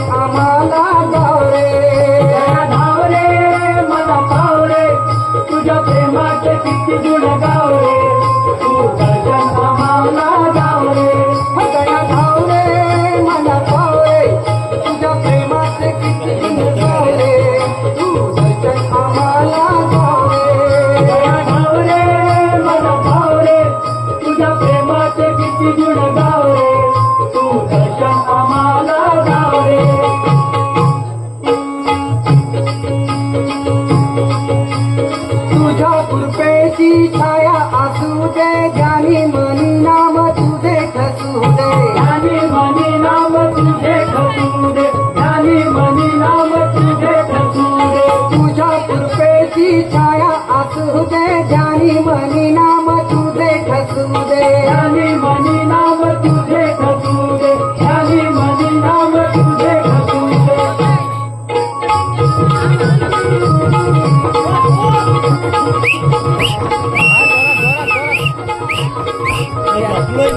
आम्हाला पावले धावले मला पावले तुझ्या प्रेमाचे किती गुण गावले. तू भजन आम्हाला गावले. मला पावले तुझ्या प्रेमाचे किती गुण गावले. तू भजन आम्हाला गावले. धावले मला पावले तुझ्या प्रेमाचे किती गुण गावले. कृपेची छाया असू दे ज्ञानी मनी नाम तुझे ठसू दे. ज्ञानी मनी नाम तुझे खचू दे ज्ञानी मनी नाम तुझे खचू दे. तुझ्या कृपेची छाया असू दे ज्ञानी मनी नाम तुझे ठसू दे.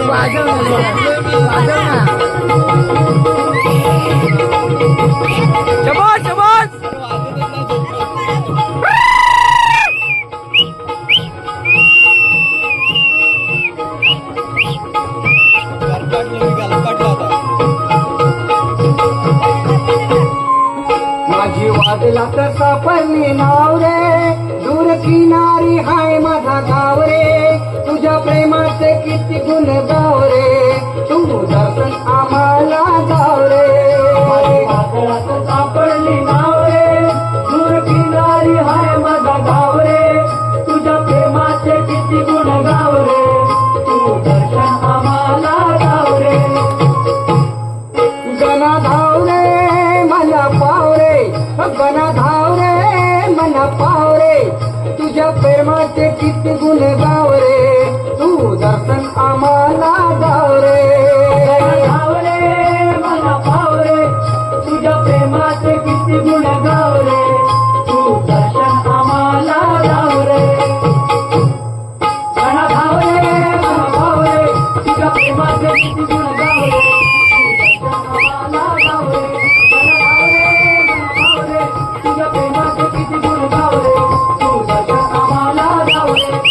વાજણ વાજણ वाजला तर सापडली नाव रे दूर किनारी हाय माझा गाव रे तुझ्या प्रेमाचे किती गुण गाव रे तू दर्शन वाटे किती गुन्हे बावरे. Thank you.